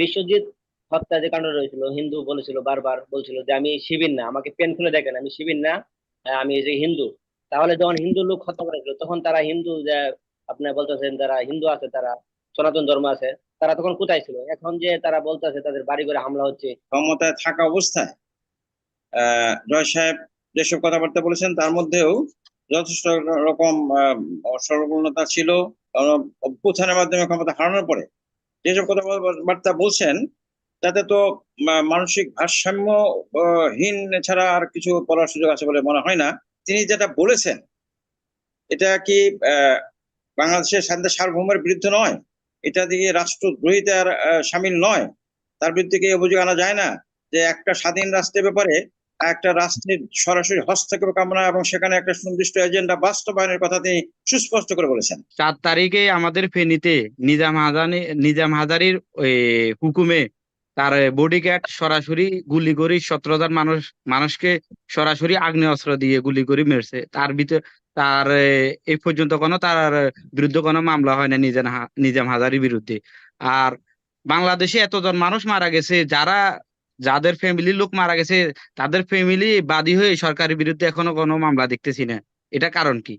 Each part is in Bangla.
বিশ্বজিৎ হত্যা যে কাণ্ড রয়েছিল, হিন্দু বলেছিল বারবার, বলছিল যে আমি শিবির না, আমাকে পেন খুলে দেখেন, আমি শিবির না আমি যে হিন্দু। তাহলে যখন হিন্দু লোক হত্যা করেছিল তখন তারা হিন্দু যে আপনি বলতেছেন যারা হিন্দু আছে, তারা সনাতন ধর্ম আছে, তারা তখন কোথায় ছিল? এখন যে তারা বলতেছে তাদের বাড়ি করে হামলা হচ্ছে। ক্ষমতায় থাকা অবস্থায় জয় সাহেব যেসব কথাবার্তা বলেছেন, তার মধ্যেও যথেষ্ট রকম সর্বপূর্ণতা ছিল। কারণ অভ্যুত্থানের মাধ্যমে ক্ষমতা হারানোর পরে যেসব কথাবার্তা বলছেন তাতে তো মানসিক ভারসাম্য আহ, হীন ছাড়া আর কিছু বলার সুযোগ আছে বলে মনে হয় না। তিনি যেটা বলেছেন এটা কি বাংলাদেশের স্বাধীনতা সার্বভৌমের বিরুদ্ধে নয়? এটা দিয়ে রাষ্ট্রদ্রোহিতার সামিল নয়? তার বিরুদ্ধে কি অভিযোগ আনা যায় না যে একটা স্বাধীন রাষ্ট্রের ব্যাপারে একটা রাষ্ট্রের সরাসরি হস্তক্ষেপ কামনা এবং সেখানে একটা সুনির্দিষ্ট এজেন্ডা বাস্তবায়নের কথা তিনি সুস্পষ্ট করে বলেছেন। চার তারিখে আমাদের ফেনীতে নিজাম হাজানি নিজাম হাজারির হুকুমে তার বডিগার্ড সরাসরি গুলি করে সতেরো জন মানুষ মানুষকে সরাসরি আগ্নেয়াস্ত্র দিয়ে গুলি করে মেরেছে। তার ভিতর তার এ, পর্যন্ত কোনো তার বিরুদ্ধে কোনো মামলা হয় না নিজাম নিজাম হাজারির বিরুদ্ধে। আর বাংলাদেশে এতজন মানুষ মারা গেছে যারা যাদের ফ্যামিলির লোক মারা গেছে তাদের ফ্যামিলি বাদী হয়ে সরকারের বিরুদ্ধে এখনও কোনো মামলা দেখতেছি না। এটা কারণ কি?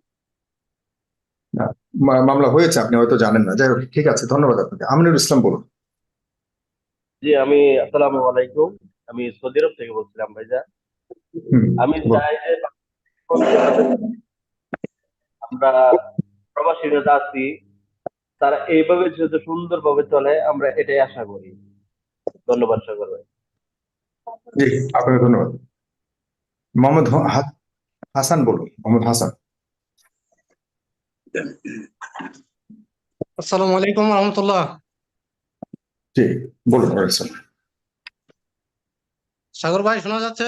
মামলা হয়েছে আপনি হয়তো জানেন না। যাই হোক ঠিক আছে ধন্যবাদ আপনাকে। আমিনুল ইসলাম বলুন। জি আমি আসসালামু আলাইকুম। আমি সৌদি আরব থেকে বলছিলাম ভাইজা। আমি। চাই যে আমরা প্রবাসীরা আছি তারা এইভাবে যেহেতু সুন্দরভাবে চলে আমরা এটাই আশা করি। ধন্যবাদ সাগর ভাই জি আপনাকে ধন্যবাদ। মোহাম্মদ হাসান বলুন মোহাম্মদ হাসান। আসসালামু আলাইকুম রহমতুল্লাহ। জি বলুন সাগর ভাই শোনা যাচ্ছে?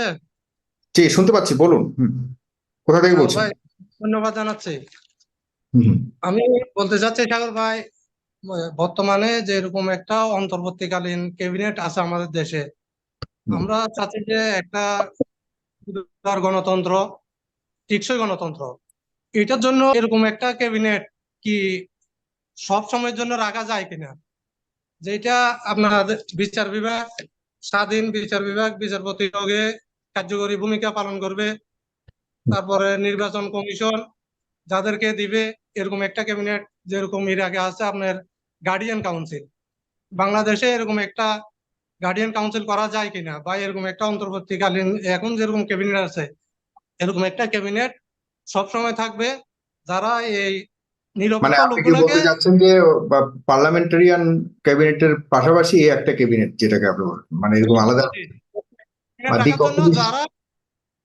জি শুনতে পাচ্ছি বলুন কোথা থেকে বলছেন? ধন্যবাদ জানাচ্ছি। আমি বলতে চাচ্ছি সাগর ভাই বর্তমানে যে এরকম একটা অন্তর্বর্তীকালীন ক্যাবিনেট আছে আমাদের দেশে। আমরা চাচ্ছি যে একটা গণতন্ত্র, টেকসই গণতন্ত্র। এটার জন্য এরকম একটা ক্যাবিনেট কি সব সময়ের জন্য রাখা যায় কিনা? যেটা আপনার বিচার বিভাগ, স্বাধীন বিচার বিভাগ, বিচারপতি নিয়োগে কার্যকরী ভূমিকা পালন করবে। তারপরে নির্বাচন কমিশন যাদেরকে দিবে, এরকম একটা ক্যাবিনেট যেরকম এর আগে আছে আপনার গার্ডিয়ান কাউন্সিল বাংলাদেশে এরকম একটা গার্ডিয়ান কাউন্সিল করা যায় কিনা বা এরকম একটা অন্তর্বর্তীকালীন এখন যেরকম ক্যাবিনেট আছে এরকম একটা ক্যাবিনেট সবসময় থাকবে। যারা এই মানে নিরপেক্ষ আপনি কি বলতে চাচ্ছেন যে পার্লামেন্টারিয়ান ক্যাবিনেটের পাশাপাশি একটা ক্যাবিনেট যেটাকে আপনি মানে এরকম আলাদা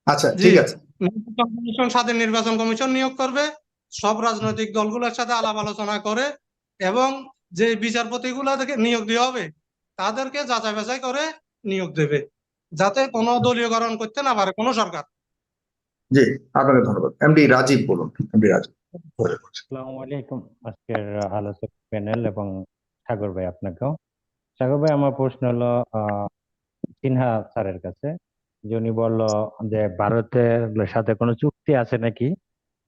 আচ্ছা ঠিক আছে। নির্বাচন কমিশন স্বাধীন নির্বাচন কমিশন নিয়োগ করবে সব রাজনৈতিক দলগুলোর সাথে আলাপ আলোচনা করে এবং যে বিচারপতিগুলো থেকে নিয়োগ দেওয়া হবে তাদেরকে যাচাই বাছাই করে নিয়োগ দেবে যাতে কোনো দলীয়করণ করতে না পারে কোনো সরকার। জি আপনাকে ধন্যবাদ। এমডি রাজীব বলুন এমডি রাজীব। আসসালামু আলাইকুম আজকের আলোচক প্যানেল এবং সাগর ভাই আপনাকেও। সাগর ভাই আমার প্রশ্ন হলো আহ, সিনহা স্যারের কাছে। যে উনি বলল যে ভারতের সাথে কোনো চুক্তি আছে নাকি?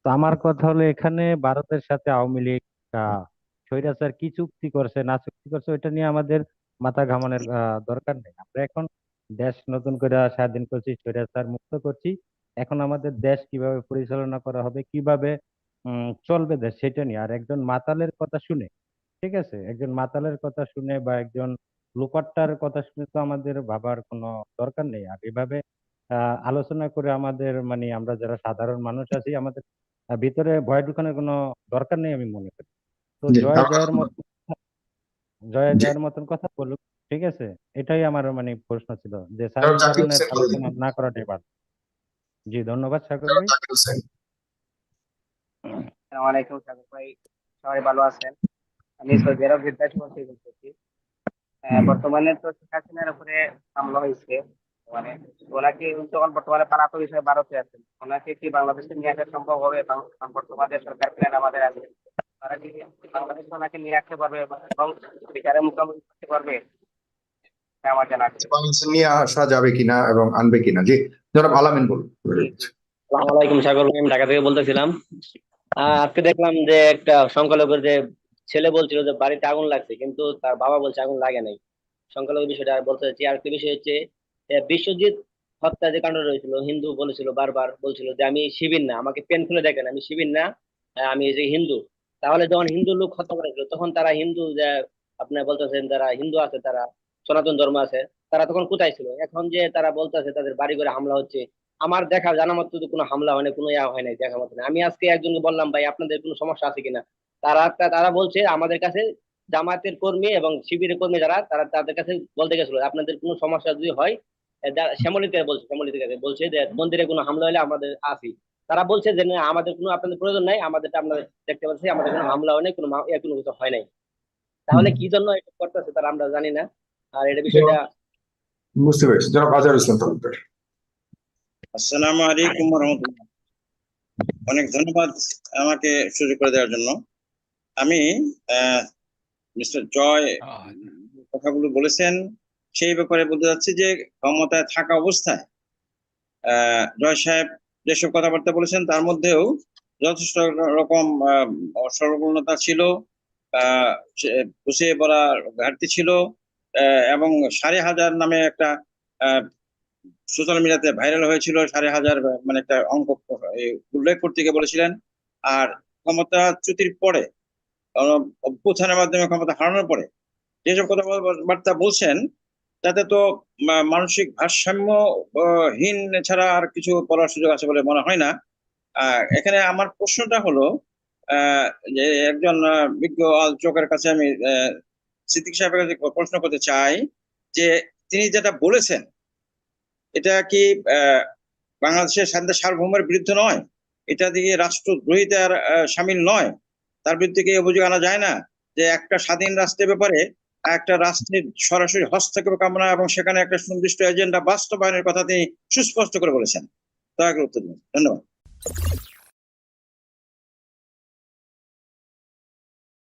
তো আমার কথা হলো এখানে ভারতের সাথে আওয়ামী লীগ আহ, স্বৈরাচার কি চুক্তি করছে না চুক্তি করছে ওইটা নিয়ে আমাদের মাথা ঘামানোর দরকার নেই। আমরা এখন দেশ নতুন করে স্বাধীন করছি স্বৈরাচার মুক্ত করছি। এখন আমাদের দেশ কীভাবে পরিচালনা করা হবে কীভাবে চলবে দেশ সেটা নিয়ে। আর একজন মাতালের কথা শুনে ঠিক আছে? একজন মাতালের কথা শুনে বা একজন লোপাট্টার কথা শুনে তো আমাদের ভাবার কোনো দরকার নেই। আর এভাবে আহ, আলোচনা করে আমাদের মানে আমরা যারা সাধারণ মানুষ আছি আমাদের ভিতরে ভয় ঢুকানোর কোনো দরকার নেই আমি মনে করি। তো জয় জয়ের মতন জয় জয়ের মতন কথা বলুক ঠিক আছে? এটাই আমার মানে প্রশ্ন ছিল যে না করাটাই ভালো। জি ধন্যবাদ সাগর ভাই। আসসালামু আলাইকুম সাগর ভাই সবাই ভালো আছেন? আমি সৌদি আরব জেদ্দা থেকে বলতেছি। বর্তমানে তো শেখ হাসিনার উপরে হামলা হয়েছে। মানে ওনাকে যখন বর্তমানে পালাতক হিসেবে ভারতে আছেন। ওনাকে কি বাংলাদেশে নিয়ে আসা সম্ভব হবে? বর্তমানে সরকার প্ল্যান আমাদের আছে। আজকে দেখলাম যে একটা সংখ্যালঘুর যে ছেলে বলছিল যে বাড়িতে আগুন লাগছে, কিন্তু তার বাবা বলছে আগুন লাগে নাই। সংখ্যালঘু বিষয়টা বলতে চাচ্ছি আর একটা বিষয় হচ্ছে বিশ্বজিৎ হত্যা যে কাণ্ড রয়েছিল, হিন্দু বলেছিল বারবার, বলছিল যে আমি শিবির না, আমাকে পেন খুলে দেখেন, আমি শিবির না আমি যে হিন্দু। তাহলে যখন হিন্দু লোক হত্যা করেছিল তখন তারা হিন্দু যে আপনার বলতেছেন যারা হিন্দু আছে তারা সনাতন ধর্ম আছে তারা তখন কোথায় ছিল? এখন যে তারা বলতেছে তাদের বাড়ি ঘরে হামলা হচ্ছে আমার দেখা জানা মতো তো কোনো হামলা হয়নি কোনো ইয়া হয় নাই দেখা মতো। আমি আজকে একজনকে বললাম ভাই আপনাদের কোনো সমস্যা আছে কিনা? তারা তারা বলছে আমাদের কাছে জামায়াতের কর্মী এবং শিবিরের কর্মী যারা তারা তাদের কাছে বলতে গেছিল আপনাদের কোনো সমস্যা যদি হয় আহ, যা- শ্যামলী থেকে বলছে শ্যামলী থেকে বলছে যে মন্দিরে কোনো হামলা হলে আমাদের আসি। তারা বলছে যে না আমাদের কোনো আপনাদের প্রয়োজন নাই আমাদেরটা আপনারা দেখতে পাচ্ছি আমাদের কোনো হামলা হয় নাই কোনো কোনো কিছু হয় নাই। তাহলে কি জন্য এটা করতেছে তারা আমরা জানি না। আর এটা বিষয়টা বুঝতে পেরেছি। জনাব আজহার ইসলাম তালুকদার। আসসালামু আলাইকুম রহমতুল্লাহ অনেক ধন্যবাদ আমাকে সুযোগ করে দেওয়ার জন্য। আমি মিস্টার জয় কথাগুলো বলেছেন সেই ব্যাপারে বলতে চাচ্ছি যে ক্ষমতায় থাকা অবস্থায় আহ, জয় সাহেব যেসব কথাবার্তা বলেছেন, তার মধ্যেও যথেষ্ট রকম অসরলতা ছিল গুছিয়ে বলা ঘাটতি ছিল এবং সাড়ে হাজার নামে একটা সোশ্যাল মিডিয়াতে ভাইরাল হয়েছিল, সাড়ে হাজার মানে একটা অঙ্ক উল্লেখ করতে গিয়ে বলেছিলেন। আর ক্ষমতা চ্যুতির পরে অভ্যুত্থানের মাধ্যমে ক্ষমতা হারানোর পরে, যেসব কথাবার্তা বলছেন, তাতে তো মানসিক ভারসাম্যহীন ছাড়া আর কিছু বলার সুযোগ আছে বলে মনে হয় না। এখানে আমার প্রশ্নটা হলো যে একজন বিজ্ঞ আলোচকের কাছে আমি সিদ্দিক সাহেবের কাছে প্রশ্ন করতে চাই যে তিনি যেটা বলেছেন, এটা কি বাংলাদেশের শান্তি সার্বভৌমের বিরুদ্ধে নয়? এটা দিয়ে রাষ্ট্রদ্রোহিতার সামিল নয়? তার বিরুদ্ধে কি অভিযোগ আনা যায় না যে একটা স্বাধীন রাষ্ট্রের ব্যাপারে একটা রাষ্ট্রের সরাসরি হস্তক্ষেপ কামনা এবং সেখানে একটা সুনির্দিষ্ট এজেন্ডা বাস্তবায়নের কথা তিনি সুস্পষ্ট করে বলেছেন। দয়া করে উত্তর ধন্যবাদ।